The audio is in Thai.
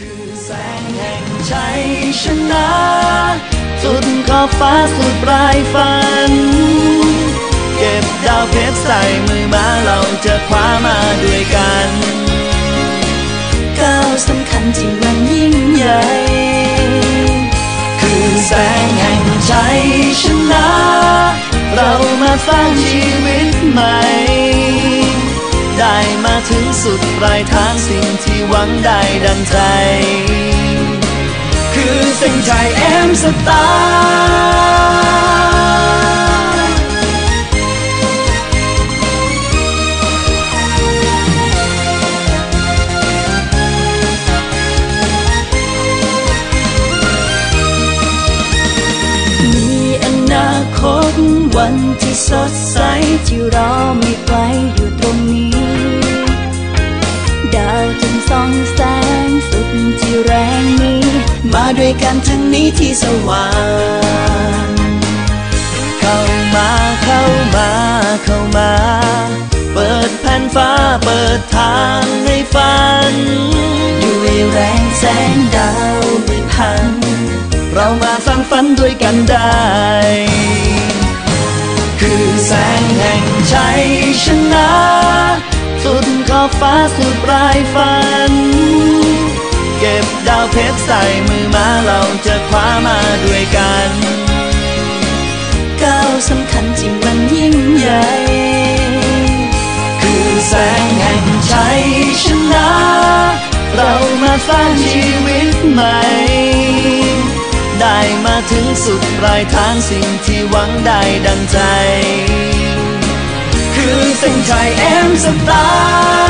คือแสงแห่งชัยชนะสุดขอบฟ้าสุดปลายฝัน เก็บดาวเพชรใส่มือมาเราจะคว้ามาด้วยกันก้าวสำคัญที่มันยิ่งใหญ่ คือแสงแห่งชัยชนะ ถึงสุดปลายทางสิ่งที่หวังได้ดังใจ คือเส้นชัยเอ็มสตาร์มีอนาคตวันที่สดใสที่รอไม่ไกลอยู่ตรงนี้ ด้วยกันทั้งนี้ที่สว่างเข้ามาเข้ามาเข้ามา เปิดแผ่นฟ้าเปิดทางให้ฝัน ด้วยแรงแสงดาวมืดพัน เรามาสร้างฝันด้วยกันได้ คือแสงแห่งชัยชนะสุดขอบฟ้าสุดปลายฝัน เก็บดาวเพชรใส่มือ มาเราจะคว้ามาด้วยกันก้าวสำคัญที่มันยิ่งใหญ่ คือแสงแห่งชัยชนะ เรามาสร้างชีวิตใหม่ ได้มาถึงสุดปลายทางสิ่งที่หวังได้ดังใจ คือเส้นชัยเอ็มสตาร์